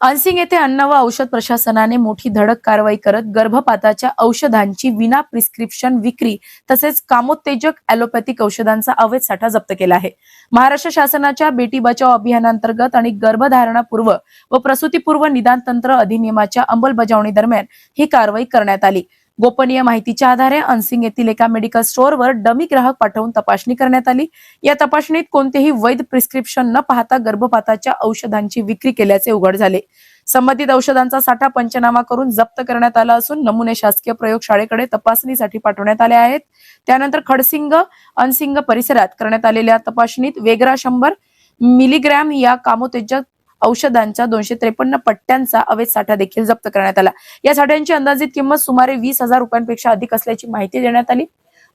Unseen येथे अन्न व औषध प्रशासनाने मोठी धडक कारवाई करत गर्भपाताच्या औषधांची विना प्रिस्क्रिप्शन विक्री तसेच कामोत्तेजक ॲलोपॅथिक औषधांचा अवैध साठा जप्त केला आहे. महाराष्ट्र शासनाच्या बेटी बचाव अभियानांतर्गत आणि गर्भधारणापूर्व व प्रसूतीपूर्व निदान तंत्र अधिनियमाच्या अंमलबजावणी दरम्यान ही कारवाई करण्यात आली. गोपनीय माहितीच्या आधारे अनसिंग येथील एका मेडिकल स्टोअरवर डमी ग्राहक पाठवून तपासणी करण्यात आली. या तपासणीत कोणतेही वैध प्रिस्क्रिप्शन न पाहता गर्भपाताच्या औषधांची विक्री केल्याचे उघड झाले. संबंधित औषधांचा साठा पंचनामा करून जप्त करण्यात आला असून नमुने शासकीय प्रयोगशाळेकडे तपासणीसाठी पाठवण्यात आले आहेत. त्यानंतर खडसिंग अनसिंग परिसरात करण्यात आलेल्या तपासणीत वेगरा शंभर मिलीग्रॅम या कामोत्तेजक औषधांच्या दोनशे त्रेपन्न पट्ट्यांचा अवैध साठा देखील जप्त करण्यात आला. या साठ्यांची अंदाजित किंमत सुमारे वीस हजार रुपयांपेक्षा अधिक असल्याची माहिती देण्यात आली.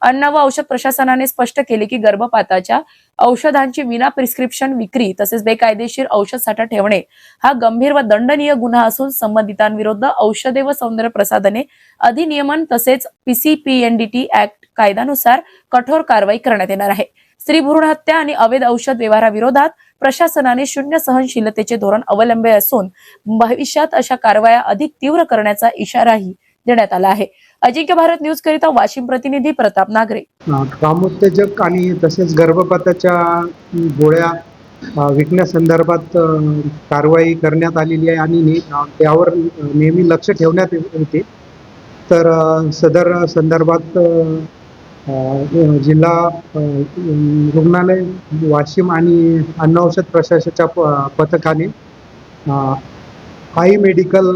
अन्न व औषध प्रशासनाने स्पष्ट केले की गर्भपाताच्या औषधांची विना प्रिस्क्रिप्शन विक्री तसेच बेकायदेशीर औषध साठा ठेवणे हा गंभीर व दंडनीय गुन्हा असून संबंधितांविरुद्ध औषधे व सौंदर्य प्रसाधने अधिनियमन तसेच पीसीपीएनडीटी ऍक्ट कायद्यानुसार कठोर कारवाई करण्यात येणार आहे. स्त्री भ्रूण हत्या आणि अवैध औषध व्यवहाराविरोधात प्रशासनाने शून्य सहनशीलतेचे धोरण अवलंबले असून भविष्यात अशा कारवाया अधिक तीव्र करण्याचा इशाराही देण्यात आला आहे. अजिंक्य भारत न्यूज करिता वाशिम प्रतिनिधी प्रताप नागरे. कामोत्तेजक आणि तसेच गर्भपाताच्या गोळ्या विकण्यासंदर्भात कारवाई करण्यात आलेली आहे आणि त्यावर नेहमी लक्ष ठेवण्यात येते. तर सदर संदर्भात जिल्हा रुग्णालय वाशिम आणि अन्न औषध प्रशासनाच्या प- पथकाने आई मेडिकल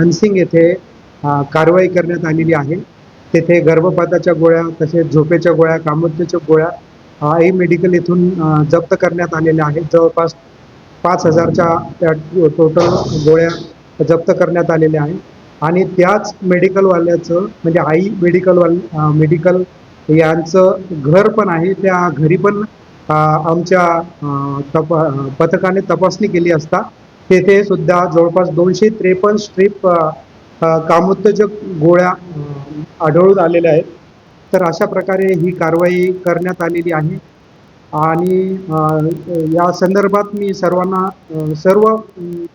अनसिंग येथे कारवाई करण्यात आलेली आहे. तेथे गर्भपाताच्या गोळ्या तसेच झोपेच्या गोळ्या कामोद्याच्या गोळ्या आई मेडिकल येथून जप्त करण्यात आलेल्या आहेत. जवळपास पाच हजारच्या त्या टोटल गोळ्या जप्त करण्यात आलेल्या आहेत. आणि त्याच मेडिकलवाल्याचं म्हणजे आई मेडिकलवाल मेडिकल यांचं घर पण आहे त्या घरी पण आमच्या तप पथकाने तपासणी केली असता. तेथे सुद्धा जवळपास दोनशे त्रेपन्न स्ट्रीप कामोत्तेजक गोळ्या आढळून आलेल्या आहेत. तर अशा प्रकारे ही कारवाई करण्यात आलेली आहे. आणि या संदर्भात मी सर्वांना सर्व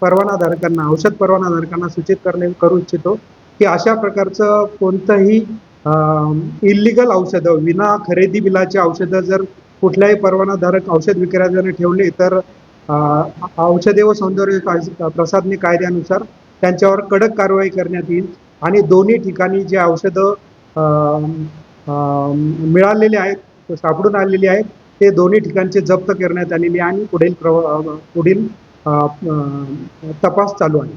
परवानाधारकांना औषध परवानाधारकांना सूचित करणे करू इच्छितो की अशा प्रकारचं कोणतंही इलिगल औषधं विना खरेदी बिलाची औषधं जर कुठल्याही परवानाधारक औषध विक्रेत्याने ठेवले तर औषधे व सौंदर्य प्रसाधने कायद्यानुसार त्यांच्यावर कडक कारवाई करण्यात येईल आणि दोन्ही ठिकाणी जे औषधं मिळालेले आहेत सापडून आलेली आहेत ते दोन्ही ठिकाणचे जप्त करण्यात आलेली आहे आणि पुढील प्र पुढील तपास चालू आहे.